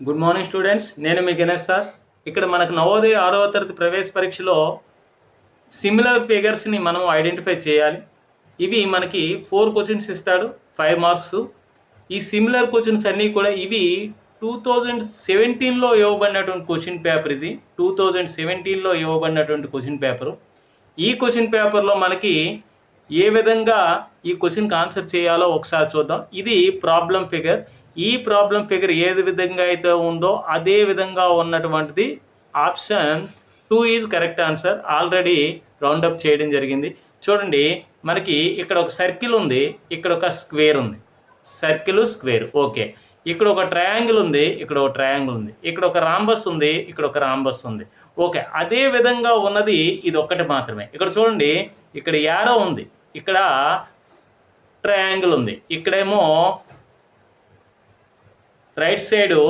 Good morning students నేను మీ Ganesh sir. ఇక్కడ మనకు నవోదయ ఆరవ తరగతి ప్రవేశ పరీక్షలో సిమిలర్ ఫిగర్స్ని మనం ఐడెంటిఫై చేయాలి. ఇవి మనకి ఫోర్ క్వశ్చన్స్ ఇస్తాడు ఫైవ్ మార్క్స్ ఈ సిమిలర్ క్వశ్చన్స్ అన్నీ కూడా ఇవి టూ థౌజండ్ సెవెంటీన్లో ఇవ్వబడినటువంటి క్వశ్చన్ పేపర్ ఇది. టూ థౌజండ్ సెవెంటీన్లో ఇవ్వబడినటువంటి క్వశ్చన్ పేపరు ఈ క్వశ్చన్ పేపర్లో మనకి ఏ విధంగా ఈ క్వశ్చన్కి ఆన్సర్ చేయాలో ఒకసారి చూద్దాం. ఇది ప్రాబ్లం ఫిగర్ ఈ ప్రాబ్లం ఫిగర్ ఏది విధంగా అయితే ఉందో అదే విధంగా ఉన్నటువంటిది option two is correct answer. Already round up చేయడం జరిగింది. చూడండి మనకి ఇక్కడ ఒక సర్కిల్ ఉంది ఇక్కడ ఒక స్క్వేర్ ఉంది. Circle square okay. ఇక్కడ ఒక ట్రయాంగిల్ ఉంది ఇక్కడ ఒక ట్రయాంగిల్ ఉంది. ఇక్కడ ఒక రాంబస్ ఉంది ఇక్కడ ఒక రాంబస్ ఉంది. ఓకే అదే విధంగా ఉన్నది ఇది ఒక్కటి మాత్రమే. ఇక్కడ చూడండి ఇక్కడ యారో ఉంది ఇక్కడ ట్రయాంగిల్ ఉంది. ఇక్కడేమో రైట్ సైడు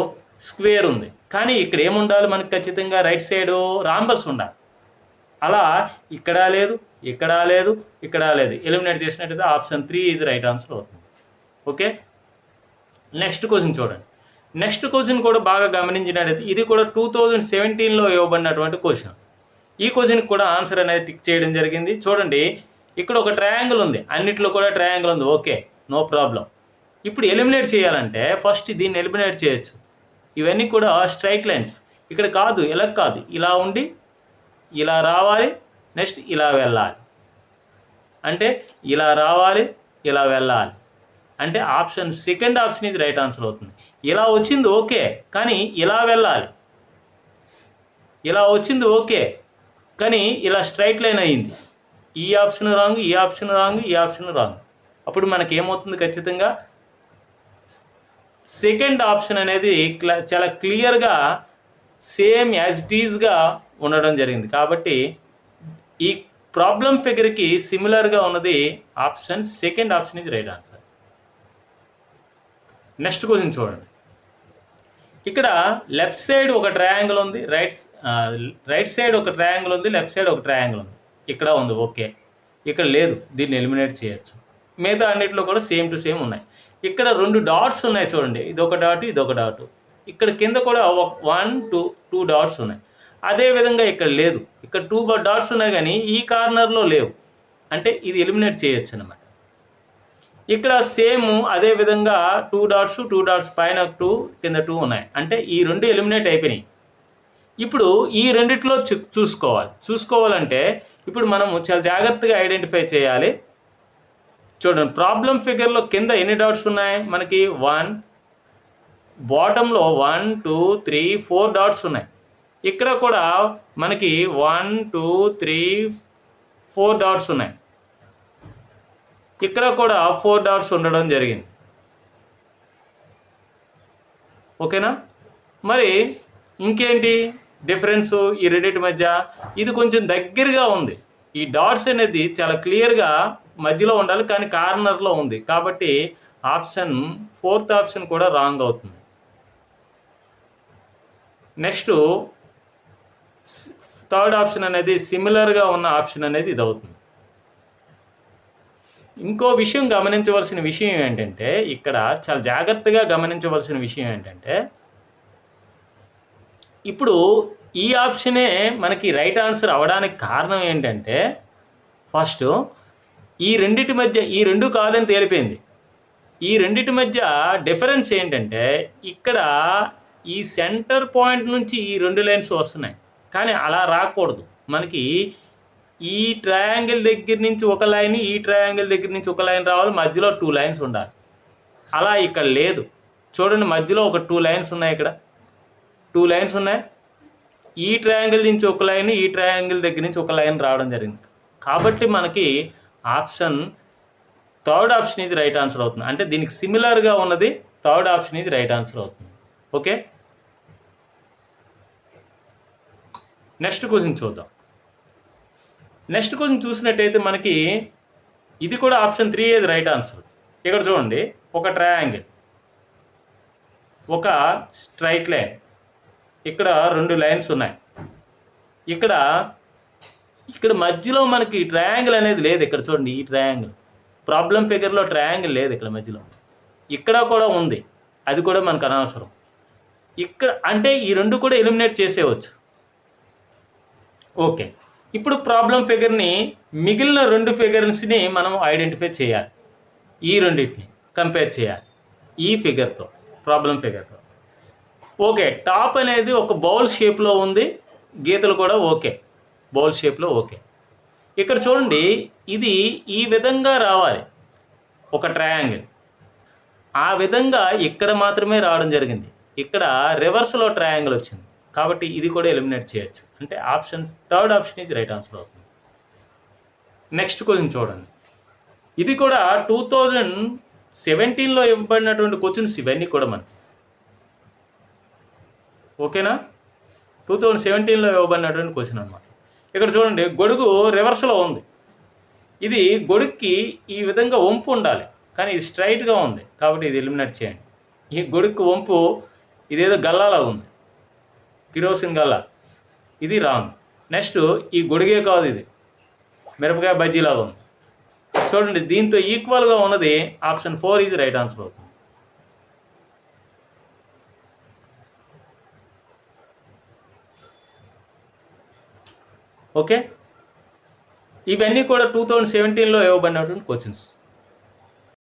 స్క్వేర్ ఉంది. కానీ ఇక్కడ ఏముండాలి మనకి ఖచ్చితంగా? రైట్ సైడు రాంబస్ ఉండాలి. అలా ఇక్కడ లేదు ఇక్కడ లేదు ఇక్కడ లేదు. ఎలిమినేట్ చేసినట్టయితే option three is right answer అవుతుంది. ఓకే నెక్స్ట్ క్వశ్చన్ చూడండి. నెక్స్ట్ క్వశ్చన్ కూడా బాగా గమనించినట్టయితే ఇది కూడా టూ థౌజండ్ సెవెంటీన్లో ఇవ్వబడినటువంటి క్వశ్చన్ ఈ క్వశ్చన్కి కూడా ఆన్సర్ అనేది టిక్ చేయడం జరిగింది. చూడండి ఇక్కడ ఒక ట్రయాంగిల్ ఉంది. అన్నిట్లో కూడా ట్రయాంగిల్ ఉంది. ఓకే నో ప్రాబ్లం ఇప్పుడు ఎలిమినేట్ చేయాలంటే ఫస్ట్ దీన్ని ఎలిమినేట్ చేయొచ్చు. ఇవన్నీ కూడా స్ట్రైట్ లైన్స్. ఇక్కడ కాదు ఇలా కాదు. ఇలా ఉండి ఇలా రావాలి నెక్స్ట్ ఇలా వెళ్ళాలి. అంటే ఇలా రావాలి ఇలా వెళ్ళాలి. అంటే ఆప్షన్ సెకండ్ ఆప్షన్ ఇది రైట్ ఆన్సర్ అవుతుంది. ఇలా వచ్చింది ఓకే కానీ ఇలా వెళ్ళాలి. ఇలా వచ్చింది ఓకే కానీ ఇలా స్ట్రైట్ లైన్ అయ్యింది ఈ ఆప్షన్ రాంగ్ ఈ ఆప్షన్ రాంగ్ ఈ ఆప్షన్ రాంగ్. అప్పుడు మనకి ఏమవుతుంది ఖచ్చితంగా? సెకండ్ ఆప్షన్ అనేది చాలా క్లియర్గా సేమ్ యాజ్ ఇట్ ఈజ్గా ఉండడం జరిగింది. కాబట్టి ఈ ప్రాబ్లం ఫిగర్కి సిమిలర్గా ఉన్నది option second option is right answer. Next question చూడండి. ఇక్కడ లెఫ్ట్ సైడ్ ఒక ట్రయాంగిల్ ఉంది రైట్ రైట్ సైడ్ ఒక ట్రయాంగిల్ ఉంది లెఫ్ట్ సైడ్ ఒక ట్రయాంగిల్ ఉంది. ఇక్కడ ఉంది ఓకే. ఇక్కడ లేదు దీన్ని ఎలిమినేట్ చేయొచ్చు. మిగతా అన్నిటిలో కూడా సేమ్ టు సేమ్ ఉన్నాయి. ఇక్కడ రెండు డాట్స్ ఉన్నాయి చూడండి. ఇది ఒక డాట్ ఇది ఒక డాట్ ఇక్కడ కింద కూడా వన్ టూ టూ డాట్స్ ఉన్నాయి. అదే విధంగా ఇక్కడ లేదు. ఇక్కడ టూ డాట్స్ ఉన్నాయి కానీ ఈ కార్నర్లో లేవు. అంటే ఇది ఎలిమినేట్ చేయొచ్చు అనమాట ఇక్కడ సేమ్ అదే విధంగా టూ డాట్స్ టూ డాట్స్ పైన టూ కింద టూ ఉన్నాయి. అంటే ఈ రెండు ఎలిమినేట్ అయిపోయినాయి. ఇప్పుడు ఈ రెండిట్లో చూ- చూసుకోవాలి. చూసుకోవాలంటే ఇప్పుడు మనము చాలా జాగ్రత్తగా ఐడెంటిఫై చేయాలి. చూడండి ప్రాబ్లం ఫిగర్లో కింద ఎన్ని డాట్స్ ఉన్నాయి? మనకి వన్ బాటంలో one two three four dots ఉన్నాయి. ఇక్కడ కూడా మనకి one two three four dots ఉన్నాయి. ఇక్కడ కూడా ఫోర్ డాట్స్ ఉండడం జరిగింది. ఓకేనా? మరి ఇంకేంటి డిఫరెన్స్ ఈ రెండింటి మధ్య? ఇది కొంచెం దగ్గరగా ఉంది. ఈ డాట్స్ అనేది చాలా క్లియర్గా మధ్యలో ఉండాలి కానీ కార్నర్లో ఉంది. కాబట్టి ఆప్షన్ ఫోర్త్ ఆప్షన్ కూడా రాంగ్ అవుతుంది. నెక్స్ట్ థర్డ్ ఆప్షన్ అనేది సిమిలర్గా ఉన్న ఆప్షన్ అనేది ఇది అవుతుంది ఇంకో విషయం గమనించవలసిన విషయం ఏంటంటే ఇక్కడ చాలా జాగ్రత్తగా గమనించవలసిన విషయం ఏంటంటే ఇప్పుడు ఈ ఆప్షనే మనకి రైట్ ఆన్సర్ అవడానికి కారణం ఏంటంటే ఫస్ట్ ఈ రెండిటి మధ్య ఈ రెండు కాదని తేలిపోయింది. ఈ రెండిటి మధ్య డిఫరెన్స్ ఏంటంటే ఇక్కడ ఈ సెంటర్ పాయింట్ నుంచి ఈ రెండు లైన్స్ వస్తున్నాయి. కానీ అలా రాకూడదు. మనకి ఈ ట్రయాంగిల్ దగ్గర నుంచి ఒక లైన్ ఈ ట్రయాంగిల్ దగ్గర నుంచి ఒక లైన్ రావాలి. మధ్యలో టూ లైన్స్ ఉండాలి. అలా ఇక్కడ లేదు. చూడండి మధ్యలో ఒక టూ లైన్స్ ఉన్నాయి ఇక్కడ. టూ లైన్స్ ఉన్నాయి. ఈ ట్రయాంగిల్ నుంచి ఒక లైన్ ఈ ట్రయాంగిల్ దగ్గర నుంచి ఒక లైన్ రావడం జరిగింది. కాబట్టి మనకి ఆప్షన్ థర్డ్ ఆప్షన్ ఇది రైట్ ఆన్సర్ అవుతుంది. అంటే దీనికి సిమిలర్గా ఉన్నది థర్డ్ ఆప్షన్ ఇది రైట్ ఆన్సర్ అవుతుంది. ఓకే? నెక్స్ట్ క్వశ్చన్ చూద్దాం. నెక్స్ట్ క్వశ్చన్ చూసినట్టయితే మనకి ఇది కూడా ఆప్షన్ త్రీ ఏది రైట్ ఆన్సర్. ఇక్కడ చూడండి ఒక ట్రయాంగిల్ ఒక స్ట్రైట్ లైన్ ఇక్కడ రెండు లైన్స్ ఉన్నాయి. ఇక్కడ ఇక్కడ మధ్యలో మనకి ట్రయాంగిల్ అనేది లేదు ఇక్కడ చూడండి ఈ ట్రయాంగిల్ ప్రాబ్లం ఫిగర్లో ట్రయాంగిల్ లేదు ఇక్కడ మధ్యలో. ఇక్కడ కూడా ఉంది. అది కూడా మనకు అనవసరం. ఇక్కడ అంటే ఈ రెండు కూడా ఎలిమినేట్ చేసేయవచ్చు. ఓకే ఇప్పుడు ప్రాబ్లం ఫిగర్ని మిగిలిన రెండు ఫిగర్స్ని మనం ఐడెంటిఫై చేయాలి. ఈ రెండింటిని కంపేర్ చేయాలి. ఈ ఫిగర్తో ప్రాబ్లం ఫిగర్తో ఓకే టాప్ అనేది ఒక బౌల్ షేప్లో ఉంది. గీతలు కూడా ఓకే బౌల్ షేప్లో ఓకే. ఇక్కడ చూడండి ఇది ఈ విధంగా రావాలి. ఒక ట్రయాంగిల్. ఆ విధంగా ఇక్కడ మాత్రమే రావడం జరిగింది. ఇక్కడ రివర్స్లో ట్రయాంగిల్ వచ్చింది. కాబట్టి ఇది కూడా ఎలిమినేట్ చేయొచ్చు. అంటే options third option is right answer అవుతుంది. నెక్స్ట్ క్వశ్చన్ చూడండి. ఇది కూడా టూ థౌజండ్ సెవెంటీన్లో ఇవ్వబడినటువంటి క్వశ్చన్స్ ఇవన్నీ కూడా మనకి. ఓకేనా? టూ థౌజండ్ సెవెంటీన్లో ఇవ్వబడినటువంటి క్వశ్చన్ అనమాట ఇక్కడ చూడండి గొడుగు రివర్స్లో ఉంది. ఇది గొడుక్కి ఈ విధంగా వంపు ఉండాలి. కానీ ఇది స్ట్రైట్గా ఉంది. కాబట్టి ఇది ఎలిమినేట్ చేయండి. ఈ గొడుక్కి వంపు ఇదేదో గల్లాలా ఉంది. కిరోసిన్ గల్లా. ఇది రాంగ్. నెక్స్ట్ ఈ గొడుగే కాదు ఇది. మిరపకాయ బజ్జీలాగా ఉంది. చూడండి దీంతో ఈక్వల్గా ఉన్నది option four is right answer అవుతుంది ఓకే? ఇవన్నీ కూడా టూ థౌజండ్ సెవెంటీన్లో ఇవ్వబడినటువంటి క్వశ్చన్స్